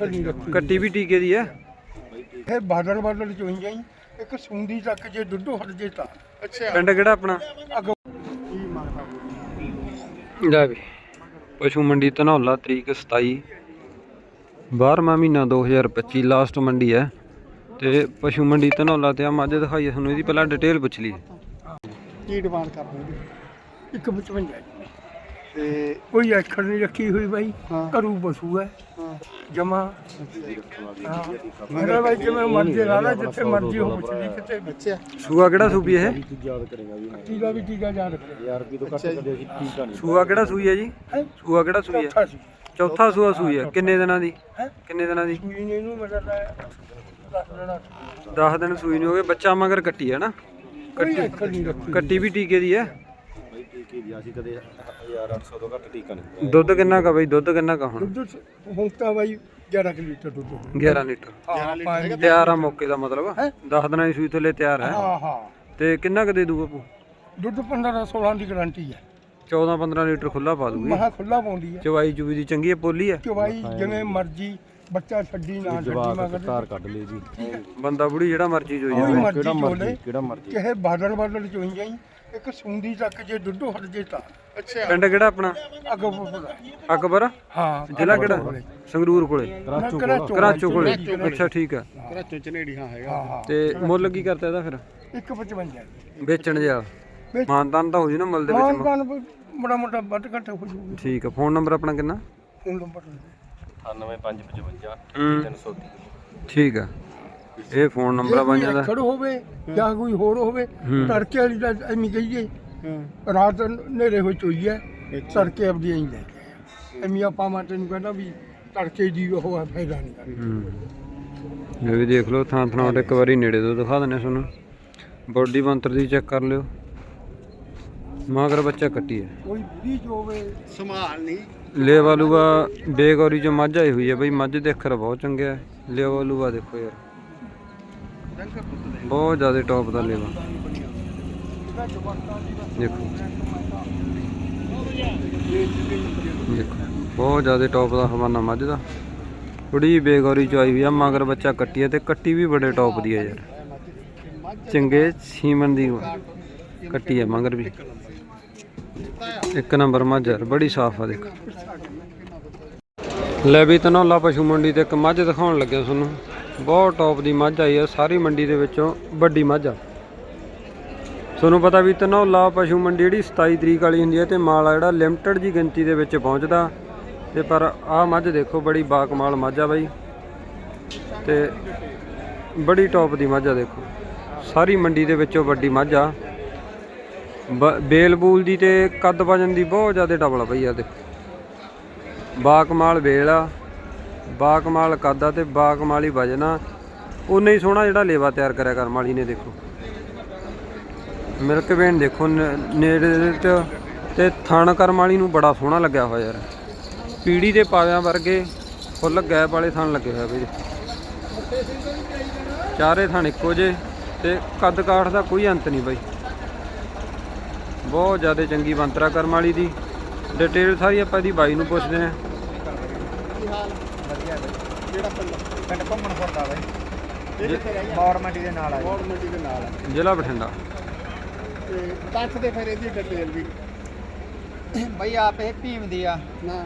ਨਹੀਂ ਰੱਖੀ ਕੱਟੀ ਵੀ ਟੀਕੇ ਦੀ ਹੈ ਫਿਰ ਬਾਦਲ ਬਾਦਲ ਚੋਈ ਜਾਈ ਇੱਕ ਸੁੰਡੀ ਤੱਕ ਜੇ ਦੁੱਧੋ ਹਟ ਜੇ ਤਾਂ ਅੱਛਾ। ਪਿੰਡ ਕਿਹੜਾ ਆਪਣਾ? ਅੱਗੋਂ ਲੈ ਵੀ। ਪਸ਼ੂ ਮੰਡੀ ਧਨੌਲਾ ਤਰੀਕ 27 12ਵਾਂ ਮਹੀਨਾ 2025 ਲਾਸਟ ਮੰਡੀ ਹੈ ਤੇ ਪਸ਼ੂ ਮੰਡੀ ਧਨੌਲਾ ਤੇ ਆ ਮੱਝ ਦਿਖਾਈਏ ਤੁਹਾਨੂੰ ਇਹਦੀ ਪਹਿਲਾਂ ਡਿਟੇਲ ਪੁੱਛ ਲਈਏ। ਕੀ ਡਿਮਾਂਡ ਕਰਦੇ ਹੋ ਇੱਕ 55 ਜੀ। ਤੇ ਕੋਈ ਅੱਖਰ ਨਹੀਂ ਰੱਖੀ ਹੋਈ ਬਾਈ ਘਰੂ ਪਸ਼ੂ ਹੈ ਜਮਾ। ਮੇਰਾ ਬਾਈ ਜਿਵੇਂ ਮਰਜ਼ੀ ਲਾ ਲੈ ਜਿੱਥੇ ਮਰਜ਼ੀ ਹੋ ਪੁੱਛਦੀ ਕਿਤੇ ਅੱਛਾ। ਸੂਆ ਕਿਹੜਾ ਸੂਪੀ ਇਹ? ਟੀਕਾ ਵੀ ਟੀਕਾ ਯਾਦ ਰੱਖਿਆ। ਸੂਆ ਕਿਹੜਾ ਸੂਈ ਹੈ ਜੀ? ਹੈ? ਸੂਆ ਕਿਹੜਾ ਸੂਈ ਹੈ? ਚੌਥਾ ਸੀ ਚੌਥਾ ਸੂਆ ਸੂਈ ਹੈ। ਕਿੰਨੇ ਦਿਨਾਂ ਦੀ? ਹੈ? ਕਿੰਨੇ ਦਿਨਾਂ ਦੀ? ਸੂਈ ਨੇ ਇਹਨੂੰ ਮੇਰਾ ਲੈ ਦੱਸ ਦੇਣਾ 10 ਦਿਨ ਸੂਈ ਨੂੰ ਹੋ ਗਏ ਬੱਚਾ ਮਗਰ ਕੱਟੀ ਹੈ ਨਾ? ਕੋਈ ਨਹੀਂ ਰੱਖੀ। ਕੱਟੀ ਵੀ ਟੀਕੇ ਦੀ ਹੈ? ਟੀਕੇ ਦੀ ਅਸੀਂ ਕਦੇ 1800 ਤੋਂ ਘੱਟ ਟੀਕਾ ਨਹੀਂ ਦੁੱਧ ਕਿੰਨਾ ਕਾ ਬਈ? ਦੁੱਧ ਕਿੰਨਾ ਕਾ ਹੁਣ? ਦੁੱਧ ਹੁਣ ਤਾਂ ਬਾਈ 11 ਕੁ ਲੀਟਰ ਦੁੱਧ ਹੋ 11 ਲੀਟਰ ਹਾਂ ਪਾਣੀ ਤਿਆਰ ਆ ਮੌਕੇ ਦਾ ਮਤਲਬ। ਹੈਂ? 10 ਦਿਨਾਂ ਦੀ ਸੂਈ ਥੱਲੇ ਤਿਆਰ ਹੈ। ਹਾਂ ਹਾਂ। ਤੇ ਕਿੰਨਾ ਕ ਦੇ ਦੂ ਬਾਪੂ? ਦੁੱਧ 15 16 ਦੀ ਗਾਰੰਟੀ ਹੈ। 14 15 ਲੀਟਰ ਖੁੱਲਾ ਪਾ ਦੂਗੀ। ਮਹਾ ਖੁੱਲਾ ਪਾਉਂਦੀ ਹੈ। ਚਵਾਈ ਚੁਵੀ ਦੀ ਚੰਗੀ ਹੈ ਪੋਲੀ ਹੈ? ਚਵਾਈ ਜਿਵੇਂ ਮਰਜ਼ੀ ਬੱਚਾ ਛੱਡੀ ਨਾ ਛੱਡੀ ਜਵਾਕ ਮਗਰ ਧਾਰ ਕੱਢ ਲਈ ਜੀ। ਬੰਦਾ ਬੁੜੀ ਜਿਹੜਾ ਮਰਜ਼ੀ ਕੋਈ ਜਾਵੇ। ਮਰਜ਼ੀ ਕਿਹੜਾ ਚੋਲੇ ਮਰਜ਼ੀ ਕਿਹੜਾ ਮਰਜ਼ੀ। ਕਿਹੇ ਬਾਦਲ ਬਾਦਲ ਚੋਈ ਜਾਈ ਇੱਕ ਸੁੰਡੀ ਤੱਕ ਜੇ ਦੁੱਧੋ ਹਟ ਜੇ ਤਾਂ। ਅੱਛਾ। ਪਿੰਡ ਕਿਹੜਾ ਆਪਣਾ? ਪੁੱਛਦਾ ਅਕਬਰ? ਹਾਂ ਜ਼ਿਲ੍ਹਾ ਕਿਹੜਾ? ਸੰਗਰੂਰ ਕੋਲੇ। ਰਾਚੂ ਕਰਾਚੋ ਕਰਾਚੋ ਕੋਲੇ। ਅੱਛਾ ਠੀਕ ਆ। ਕਰਾਚੋ ਚਨੇੜੀ ਹਾਂ ਹੈਗਾ। ਹਾਂ ਤੇ ਮੁੱਲ ਕੀ ਕਰਤਾ ਇਹਦਾ ਫਿਰ? ਇੱਕ 55 ਵੇਚਣ ਜਿਆ ਵੇਚ- ਮਾਨਤਾਨ ਤਾਂ ਹੋ ਜੂ ਨਾ ਮੁੱਲ ਦੇ ਵਿੱਚ। ਕਾਨ ਮੋਟਾ ਮੋਟਾ ਵੱਧ ਘੱਟ ਹੋ ਜੂਗੀ ਠੀਕ ਆ। ਫੋਨ ਨੰਬਰ ਆਪਣਾ ਕਿੰਨਾ? Phone number. 98555 ਹੂੰ। 330 ਠੀਕ ਆ। ਇਹ ਫੋਨ ਨੰਬਰ ਆ ਬਾਈਆਂ ਦਾ। ਖੜ ਹੋਵੇ ਜਾਂ ਕੋਈ ਹੋਰ ਹੋਵੇ ਹੂੰ। ਤੜਕੇ ਵਾਲੀ ਦਾ ਐਵੇਂ ਕਹੀਏ ਰਾਤ ਹਨੇਰੇ ਹੋਈ ਚੋਈ ਹੈ ਤੜਕੇ ਆਪਦੀ ਐਂ ਲੈ ਕੇ ਆਇਆ। ਐਵੇਂ ਆਪਾਂ ਮਾਤੇ ਨੂੰ ਕਹਿੰਦਾ ਵੀ ਤੜਕੇ ਦੀ ਉਹ ਹੈ ਫਾਇਦਾ ਨਹੀਂ ਕਰਦਾ। ਹੂੰ। ਇਹ ਵੀ ਦੇਖ ਲਓ ਥਾਂ ਥਾਂ ਇੱਕ ਵਾਰੀ ਨੇੜੇ ਤੋਂ ਦਿਖਾ ਦਿੰਨੇ ਤੁਹਾਨੂੰ। ਬੋਡੀ ਬੰਤਰ ਦੀ ਚੈੱਕ ਕਰ ਲਿਓ। ਮਗਰ ਬੱਚਾ ਕੱਟੀ ਹੈ। ਕੋਈ ਬੁਰੀ ਜੋ ਹੋਵੇ ਸੰਭਾਲ ਨਹੀਂ। ਲੈ ਵਾਲੂਆ ਬੇਗੌਰੀ ਚ ਮੱਝ ਆਈ ਹੋਈ ਹੈ ਬਈ ਮੱਝ ਦੇ ਅੱਖਰ ਬਹੁਤ ਚੰਗੇ ਆ। ਲੈ ਵਾਲੂਆ ਦੇਖੋ ਯਾਰ। ਬਹੁਤ ਜ਼ਿਆਦਾ ਟੌਪ ਦਾ ਲੇਵਾ। ਦੇਖੋ। ਦੇਖੋ, ਬਹੁਤ ਜ਼ਿਆਦਾ ਟੌਪ ਦਾ ਹਵਾਨਾ ਮੱਝ ਦਾ। ਥੋੜੀ ਬੇਗੌਰੀ ਚ ਆਈ ਹੋਈ ਆ, ਮਗਰ ਬੱਚਾ ਕੱਟੀ ਹੈ ਤੇ ਕੱਟੀ ਵੀ ਬੜੇ ਟੌਪ ਦੀ ਹੈ ਯਾਰ। ਚੰਗੇ ਸੀਮਨ ਦੀ ਕੱਟੀ ਹੈ ਮਗਰ ਵੀ। ਇੱਕ ਨੰਬਰ ਮੱਝ ਯਾਰ ਬੜੀ ਸਾਫ਼ ਆ ਦੇਖੋ। ਲੈ ਵੀ ਧਨੌਲਾ ਪਸ਼ੂ ਮੰਡੀ ਤੇ ਇੱਕ ਮੱਝ ਦਿਖਾਉਣ ਲੱਗਿਆ ਤੁਹਾਨੂੰ। ਬਹੁਤ ਟੌਪ ਦੀ ਮੱਝ ਆਈ ਆ, ਸਾਰੀ ਮੰਡੀ ਦੇ ਵਿੱਚੋਂ ਵੱਡੀ ਮੱਝ ਆ। ਤੁਹਾਨੂੰ ਪਤਾ ਵੀ ਧਨੌਲਾ ਪਸ਼ੂ ਮੰਡੀ ਜਿਹੜੀ 27 ਤਰੀਕ ਵਾਲੀ ਹੁੰਦੀ ਹੈ ਤੇ ਮਾਲ ਆ ਜਿਹੜਾ ਲਿਮਟਿਡ ਜੀ ਗਿਣਤੀ ਦੇ ਵਿੱਚ ਪਹੁੰਚਦਾ। ਤੇ ਪਰ ਆਹ ਮੱਝ ਦੇਖੋ, ਬੜੀ ਬਾਕਮਾਲ ਮੱਝ ਆ ਬਾਈ। ਤੇ ਬੜੀ ਟੌਪ ਦੀ ਮੱਝ ਆ ਦੇਖੋ। ਸਾਰੀ ਮੰਡੀ ਦੇ ਵਿੱਚੋਂ ਵੱਡੀ ਮੱਝ ਆ। ਬੇਲ ਬੂਲ ਦੀ ਤੇ ਕੱਦ ਵਜਨ ਦੀ ਬਹੁਤ ਜ਼ਿਆਦਾ ਡਬਲ ਆ ਬਈ ਆ ਦੇਖੋ। ਬਾਕਮਾਲ ਬੇਲ ਆ। ਬਾਕਮਾਲ ਕੱਦ ਆ ਤੇ ਬਾਕਮਾਲ ਹੀ ਵਜਨ। ਆ ਹੀ ਸੋਹਣਾ ਜਿਹੜਾ ਲੇਵਾ ਤਿਆਰ ਕਰਿਆ ਕਰਮ ਵਾਲੀ ਨੇ ਦੇਖੋ। ਮਿਲਕ ਵੇਨ ਦੇਖੋ ਨੇੜੇ ਦੇ ਤੇ ਥਣ ਕਰਮ ਵਾਲੀ ਨੂੰ ਬੜਾ ਸੋਹਣਾ ਲੱਗਿਆ ਹੋਇਆ ਯਾਰ। ਪੀੜੀ ਦੇ ਪਾਵਿਆਂ ਵਰਗੇ ਫੁੱਲ ਗੈਪ ਵਾਲੇ ਥਣ ਲੱਗੇ ਹੋਏ ਬਈ। ਚਾਰੇ ਥਣ ਇੱਕੋ ਜੇ ਤੇ ਕੱਦ ਕਾਠ ਦਾ ਕੋਈ ਅੰਤ ਨਹੀਂ ਬਾਈ। ਬਹੁਤ ਜ਼ਿਆਦਾ ਚੰਗੀ ਬੰਤਰਾ ਕਰਮ ਵਾਲੀ ਦੀ। ਡਿਟੇਲ ਸਾਰੀ ਆਪਾਂ ਇਹਦੀ ਬਾਈ ਨੂੰ ਪੁੱਛਦੇ ਹਾਂ। ਜਿਹੜਾ ਪਿੰਡ ਪਿੰਡ ਘੁੰਮਣ ਫਿਰਦਾ ਬਾਈ ਮੌੜ ਮੰਡੀ ਦੇ ਨਾਲ ਆ ਜੀ। ਗੌਰ ਮੰਡੀ ਦੇ ਨਾਲ ਜ਼ਿਲ੍ਹਾ ਬਠਿੰਡਾ। ਤੇ ਦੱਸ ਦੇ ਫਿਰ ਇਹਦੀ ਡਿਟੇਲ ਵੀ। ਬਈ ਆਪ ਇਹ ਭੀਮ ਦੀ ਆ। ਨਾ।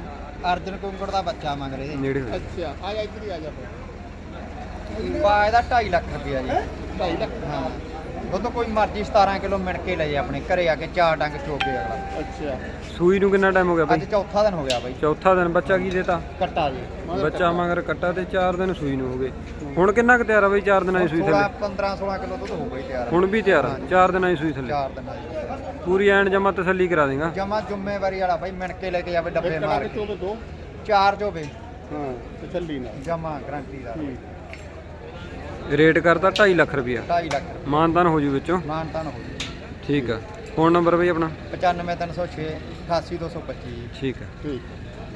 ਅਰਜਨ ਕੁੰਗੜ ਦਾ ਬੱਚਾ ਮੰਗ ਰਹੇ ਨੇੜੇ ਹੋਏ। ਅੱਛਾ ਆ ਜਾ ਇੱਧਰ ਹੀ ਆ ਜਾ ਫਿਰ। ਪਾ ਇਹਦਾ 2.5 ਲੱਖ ਰੁਪਇਆ ਜੀ। 2.5 ਲੱਖ? ਹਾਂ। ਦੁੱਧ ਕੋਈ ਮਰਜ਼ੀ 17 ਕਿਲੋ ਮਿਣ ਕੇ ਲਏ ਆਪਣੇ ਘਰੇ ਆ ਕੇ ਚਾਰ ਡੰਗ ਚੋਕੇ ਅਗਲਾ। ਅੱਛਾ। ਸੂਈ ਨੂੰ ਕਿੰਨਾ ਟਾਈਮ ਹੋ ਗਿਆ ਅੱਜ ਬਾਈ? ਚੌਥਾ ਦਿਨ ਹੋ ਗਿਆ ਬਾਈ। ਚੌਥਾ ਦਿਨ ਬੱਚਾ ਕੀ ਦੇਤਾ? ਕੱਟਾ ਜੀ। ਬੱਚਾ ਮਗਰ ਕੱਟਾ ਤੇ 4 ਦਿਨ ਸੂਈ ਨੂੰ ਹੋ ਗਏ। ਹੁਣ ਕਿੰਨਾ ਕੁ ਤਿਆਰ ਆ ਬਈ 4 ਦਿਨਾਂ ਦੀ ਸੂਈ 16 ਥੱਲੇ 15 16 ਕਿਲੋ ਦੁੱਧ ਹੋ ਗਈ ਤਿਆਰ। ਹੁਣ ਵੀ ਤਿਆਰ 4 ਦਿਨਾਂ ਦੀ ਸੂਈ ਥੱਲੇ। ਚਾਰ ਦਿਨਾਂ ਦੀ ਪੂਰੀ ਐਨ ਜਮਾ ਤਸੱਲੀ ਕਰਾ ਦੇਗਾ। ਜਮਾ ਜ਼ਿੰਮੇਵਾਰੀ ਵਾਲਾ ਬਾਈ ਮਿਣ ਕੇ ਲੈ ਕੇ ਜਾਵੇ ਡੱਬੇ ਮਾਰ ਕੇ। ਚਾਰ ਜੋਬੇ ਹਾਂ ਤਸੱਲੀ ਨਾਲ। ਜਮਾ ਗਰੰਟੀ ਦਾ ਰੇਟ ਕਰਤਾ 2.5 ਲੱਖ ਰੁਪਇਆ। 2.5 ਲੱਖ ਮਾਨਦਾਨ ਹੋ ਜੂ ਵਿੱਚੋਂ? ਮਾਨਤਾਨ ਹੋ ਗਈ ਠੀਕ ਆ। ਫੋਨ ਨੰਬਰ ਬਈ ਆਪਣਾ? 95306 88225 ਠੀਕ ਆ। ਠੀਕ।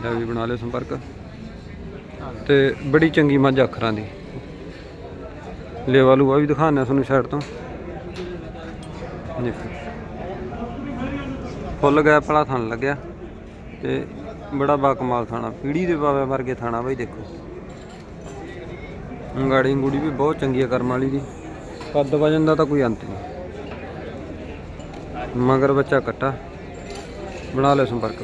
ਲੈ ਵੀ ਬਣਾ ਲਿਓ ਸੰਪਰਕ। ਤੇ ਬੜੀ ਚੰਗੀ ਮੱਝ ਅੱਖਰਾਂ ਦੀ। ਲੇਵਾ ਲੂਆ ਵੀ ਦਿਖਾਣਾ ਤੁਹਾਨੂੰ ਸਾਈਡ ਤੋਂ। ਦੇਖੋ। ਫੁੱਲ ਗੈਪ ਵਾਲਾ ਥਣ ਲੱਗਿਆ। ਤੇ ਬੜਾ ਬਾਕਮਾਲ ਥਾਣਾ। ਪੀੜੀ ਦੇ ਬਾਵੇ ਵਰਗੇ ਥਾਣਾ ਬਈ ਦੇਖੋ। ਗਾੜੀ ਗੂੜੀ ਵੀ ਬਹੁਤ ਚੰਗੀ ਆ ਕਰਮ ਵਾਲੀ ਦੀ। ਕੱਦ ਵਜਨ ਦਾ ਤਾਂ ਕੋਈ ਅੰਤ ਨਹੀਂ। ਮਗਰ ਬੱਚਾ ਕੱਟਾ। ਬਣਾ ਲੈ ਸੰਪਰਕ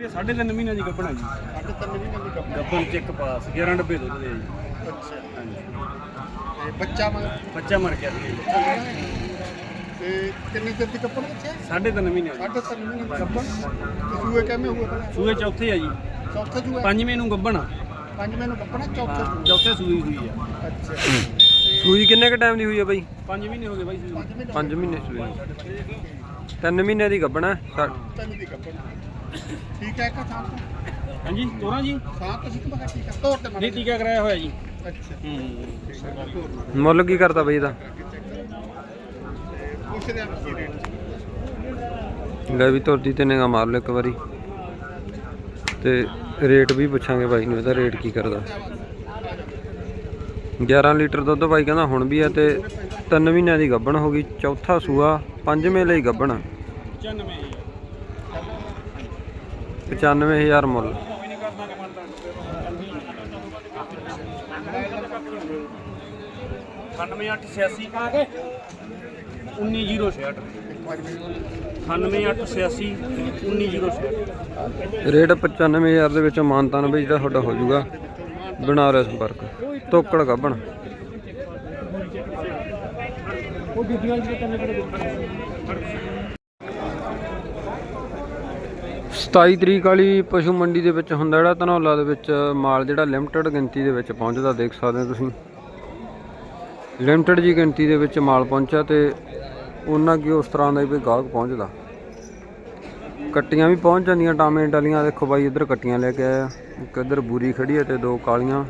ਇਹ ਸਾਢੇ ਤਿੰਨ ਮਹੀਨਿਆਂ ਦੀ ਗੱਭਣ ਹੈ ਜੀ। ਸਾਢੇ ਤਿੰਨ ਮਹੀਨੇ ਦੀ ਗੱਭਣ ਗੱਭਣ ਚ ਇੱਕ ਪਾਸ 11 ਡੱਬੇ ਦੁੱਧ ਦੇ ਆ ਜੀ। ਅੱਛਾ। ਹਾਂਜੀ। ਤੇ ਬੱਚਾ ਮਗਰ? ਬੱਚਾ ਮਰ ਗਿਆ ਤੇ ਕਿੰਨੇ ਚਿਰ ਦੀ ਗੱਭਣ ਬੱਚਾ? ਸਾਢੇ ਤਿੰਨ ਮਹੀਨਿਆਂ ਦੀ। ਸਾਢੇ ਤਿੰਨ ਮਹੀਨੇ ਦੀ ਗੱਭਣ ਤੇ ਸੂਏ ਕਿਵੇਂ ਹੋਇਆ ਸੂਏ ਚੌਥੇ ਆ ਜੀ। ਚੌਥੇ ਸੂਏ? ਪੰਜਵੇਂ ਨੂੰ ਗੱਭਣ ਆ। ਪੰਜਵੇਂ ਨੂੰ ਗੱਭਣਾ ਚੌਥੇ ਚੌਥੇ ਸੂਈ ਹੋਈ ਆ। ਅੱਛਾ। ਸੂਈ ਕਿੰਨੇ ਕ ਟਾਈਮ ਦੀ ਹੋਈ ਆ ਬਾਈ? 5 ਮਹੀਨੇ ਹੋ ਗਏ ਬਾਈ ਸੂਈ। ਨੂੰ। 5 ਮਹੀਨੇ ਸੂਈ। ਤਿੰਨ ਮਹੀਨੇ ਦੀ ਗੱਬਣਾ ਤਿੰਨ ਦੀ ਗੱਭਣ। ਠੀਕ ਹੈ ਕਾ ਸਾਹ ਹਾਂਜੀ ਤੋਰਾਂ ਜੀ? ਸਾਹ ਤੁਸੀਂ ਕਿਹਾ ਠੀਕ ਹੈ ਤੋਰ ਤੇ ਨਹੀਂ ਟੀਕਾ ਕਰਾਇਆ ਹੋਇਆ ਜੀ। ਅੱਛਾ। ਹੂੰ ਮੁੱਲ ਕੀ ਕਰਦਾ ਬਾਈ ਇਹਦਾ? ਪੁੱਛਦੇ ਆਂ ਕੀ ਰੇਟ ਲੈ ਵੀ ਤੁਰਦੀ ਤੇ ਨਿਗਾ ਮਾਰ ਲਿਓ ਇੱਕ ਵਾਰੀ। ਤੇ ਰੇਟ ਵੀ ਪੁੱਛਾਂਗੇ ਬਾਈ ਨੂੰ, ਇਹਦਾ ਰੇਟ ਕੀ ਕਰਦਾ। 11 ਲੀਟਰ ਦੁੱਧ ਬਾਈ ਕਹਿੰਦਾ ਹੁਣ ਵੀ ਹੈ ਤੇ 3 ਮਹੀਨਿਆਂ ਦੀ ਗੱਬਣ ਹੋ ਗਈ, ਚੌਥਾ ਸੂਆ, ਪੰਜਵੇਂ ਲਈ ਗੱਬਣ 95 ਜੀ 95000 ਮੁੱਲ ਆ ਗਏ 19066 98886 19066 ਰੇਟ 95000 ਦੇ ਵਿੱਚੋਂ ਮਾਨਤਾਨ ਬਈ ਜਿਹੜਾ ਤੁਹਾਡਾ ਹੋ ਜਾਊਗਾ। ਬਣਾ ਰਿਹਾ ਸੰਪਰਕ। ਤੋਕੜ ਗੱਬਣ। 27 ਤਰੀਕ ਵਾਲੀ ਪਸ਼ੂ ਮੰਡੀ ਦੇ ਵਿੱਚ ਹੁੰਦਾ ਜਿਹੜਾ ਧਨੌਲਾ ਦੇ ਵਿੱਚ ਮਾਲ ਜਿਹੜਾ ਲਿਮਟਿਡ ਗਿਣਤੀ ਦੇ ਵਿੱਚ ਪਹੁੰਚਦਾ ਦੇਖ ਸਕਦੇ ਹੋ ਤੁਸੀਂ। ਲਿਮਟਿਡ ਜੀ ਗਿਣਤੀ ਦੇ ਵਿੱਚ ਮਾਲ ਪਹੁੰਚਿਆ ਤੇ ਉਹਨਾਂ ਕਿ ਉਸ ਤਰ੍ਹਾਂ ਦਾ ਵੀ ਗਾਹਕ ਪਹੁੰਚਦਾ? ਕੱਟੀਆਂ ਵੀ ਪਹੁੰਚ ਜਾਂਦੀਆਂ ਟਾਮੇ ਡਲੀਆਂ ਦੇਖੋ ਬਾਈ ਇੱਧਰ ਕੱਟੀਆਂ ਲੈ ਕੇ ਆਇਆ। ਇੱਕ ਇੱਧਰ ਬੂਰੀ ਖੜੀ ਹੈ ਤੇ ਦੋ ਕਾਲੀਆਂ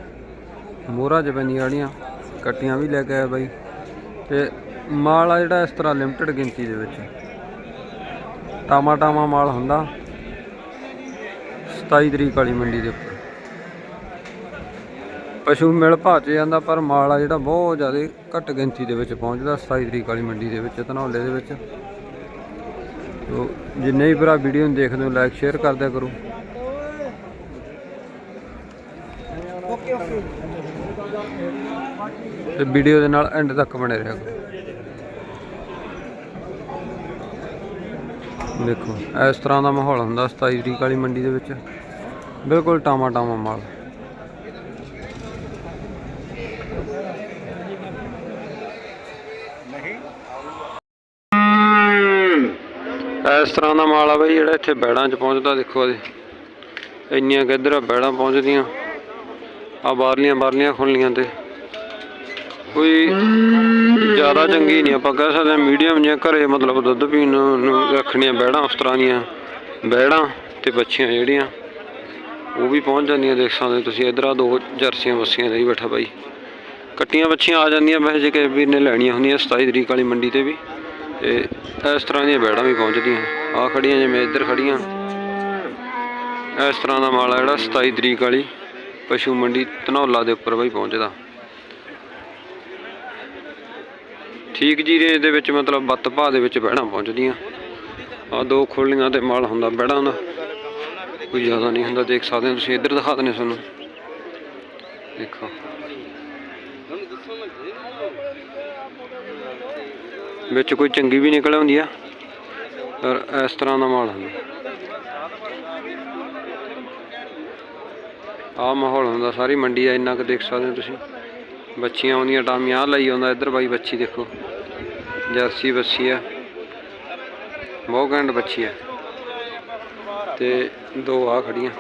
ਮੋਹਰਾਂ 'ਚ ਪੈਂਦੀਆਂ ਜਿਹੜੀਆਂ, ਕੱਟੀਆਂ ਵੀ ਲੈ ਕੇ ਆਇਆ ਬਾਈ। ਤੇ ਮਾਲ ਆ ਜਿਹੜਾ ਇਸ ਤਰ੍ਹਾਂ ਲਿਮਟਿਡ ਗਿਣਤੀ ਦੇ ਵਿੱਚ। ਟਾਮਾ ਟਾਮਾ ਮਾਲ ਹੁੰਦਾ। 27 ਤਰੀਕ ਵਾਲੀ ਮੰਡੀ ਦੇ ਉੱਪਰ। ਪਸ਼ੂ ਮਿਲ ਭਾਚ ਜਾਂਦਾ, ਪਰ ਮਾਲ ਆ ਜਿਹੜਾ ਬਹੁਤ ਜ਼ਿਆਦਾ ਘੱਟ ਗਿਣਤੀ ਦੇ ਵਿੱਚ ਪਹੁੰਚਦਾ 27 ਤਰੀਕ ਵਾਲੀ ਮੰਡੀ ਦੇ ਵਿੱਚ, ਧਨੌਲੇ ਦੇ ਵਿੱਚ। ਤੋ ਜਿੰਨੇ ਵੀ ਭਰਾ ਵੀਡੀਓ ਨੂੰ ਦੇਖਦੇ ਹੋ ਲਾਈਕ ਸ਼ੇਅਰ ਕਰ ਕਰੋ। ਤੇ ਵੀਡੀਓ ਦੇ ਨਾਲ ਐਂਡ ਤੱਕ ਬਣੇ ਰਿਹਾ ਕਰੋ ਦੇਖੋ, ਇਸ ਤਰ੍ਹਾਂ ਦਾ ਮਾਹੌਲ ਹੁੰਦਾ 27 ਤਰੀਕ ਵਾਲੀ ਮੰਡੀ ਦੇ ਵਿੱਚ। ਬਿਲਕੁਲ ਟਾਮਾ ਟਾਮਾ ਮਾਲ। ਇਸ ਤਰ੍ਹਾਂ ਦਾ ਮਾਲ ਆ ਬਈ ਜਿਹੜਾ ਇੱਥੇ ਬੈੜਾਂ 'ਚ ਪਹੁੰਚਦਾ, ਦੇਖੋ ਇਹਦੇ ਇੰਨੀਆਂ ਕਿੱਧਰ ਬੈੜਾਂ ਪਹੁੰਚਦੀਆਂ। ਆ ਬਾਹਰਲੀਆਂ ਬਾਹਰਲੀਆਂ ਖੁੱਲੀਆਂ ਤੇ। ਕੋਈ ਜ਼ਿਆਦਾ ਚੰਗੀ ਨਹੀਂ ਆਪਾਂ ਕਹਿ ਸਕਦੇ, ਮੀਡੀਅਮ ਜਿਹਾ ਘਰੇ ਮਤਲਬ ਦੁੱਧ ਪੀਣ ਨੂੰ ਰੱਖਣੀਆਂ ਬੈੜਾਂ, ਉਸ ਤਰ੍ਹਾਂ ਦੀਆਂ ਬੈੜਾਂ ਤੇ ਬੱਚੀਆਂ ਜਿਹੜੀਆਂ, ਉਹ ਵੀ ਪਹੁੰਚ ਜਾਂਦੀਆਂ ਦੇਖ ਸਕਦੇ ਤੁਸੀਂ। ਇਧਰ ਆ ਦੋ ਜਰਸੀਆਂ ਬੱਸੀਆਂ ਦਾ ਬੈਠਾ ਬਾਈ। ਕੱਟੀਆਂ ਬੱਚੀਆਂ ਆ ਜਾਂਦੀਆਂ ਵੈਸੇ ਜੇ ਕਿਸੇ ਵੀਰ ਨੇ ਲੈਣੀਆਂ ਹੁੰਦੀਆਂ 27 ਤਰੀਕ ਵਾਲੀ ਮੰਡੀ ਤੇ ਵੀ। ਤੇ ਇਸ ਤਰ੍ਹਾਂ ਦੀਆਂ ਬੈੜਾਂ ਵੀ ਪਹੁੰਚਦੀਆਂ। ਆ ਖੜੀਆਂ ਜਿਵੇਂ ਇੱਧਰ ਖੜੀਆਂ ਇਸ ਤਰ੍ਹਾਂ ਦਾ ਮਾਲ ਆ ਜਿਹੜਾ 27 ਤਰੀਕ ਵਾਲੀ ਪਸ਼ੂ ਮੰਡੀ ਧਨੌਲਾ ਦੇ ਉੱਪਰ ਬਾਈ ਪਹੁੰਚਦਾ। ਠੀਕ ਜੀ ਰੇਂਜ ਦੇ ਵਿੱਚ ਮਤਲਬ ਬੱਤ ਭਾਅ ਦੇ ਵਿੱਚ ਬਹਿਣਾ ਪਹੁੰਚਦੀਆਂ। ਆ ਦੋ ਖੋਲੀਆਂ ਤੇ ਮਾਲ ਹੁੰਦਾ ਬਹਿਣਾ ਦਾ। ਕੋਈ ਜ਼ਿਆਦਾ ਨਹੀਂ ਹੁੰਦਾ, ਦੇਖ ਸਕਦੇ ਹੋ ਤੁਸੀਂ, ਇੱਧਰ ਦਿਖਾ ਦਿੰਦੇ ਤੁਹਾਨੂੰ। ਦੇਖੋ। ਵਿੱਚ ਕੋਈ ਚੰਗੀ ਵੀ ਨਿਕਲ ਆਉਂਦੀ ਆ। ਔਰ ਇਸ ਤਰ੍ਹਾਂ ਦਾ ਮਾਲ ਹੁੰਦਾ। ਆ ਮਾਹੌਲ ਹੁੰਦਾ, ਸਾਰੀ ਮੰਡੀ ਆ ਇੰਨਾ ਕੁ ਦੇਖ ਸਕਦੇ ਹੋ ਤੁਸੀਂ। ਬੱਚੀਆਂ ਆਉਂਦੀਆਂ ਟਾਮੀਆਂ ਆਹ ਲਈ ਆਉਂਦਾ, ਇੱਧਰ ਬਾਈ ਬੱਚੀ ਦੇਖੋ। ਜਰਸੀ ਬੱਚੀ ਆ। ਬਹੁਤ ਘੈਂਟ ਬੱਚੀ ਆ। ਤੇ ਦੋ ਆ ਖੜੀਆਂ।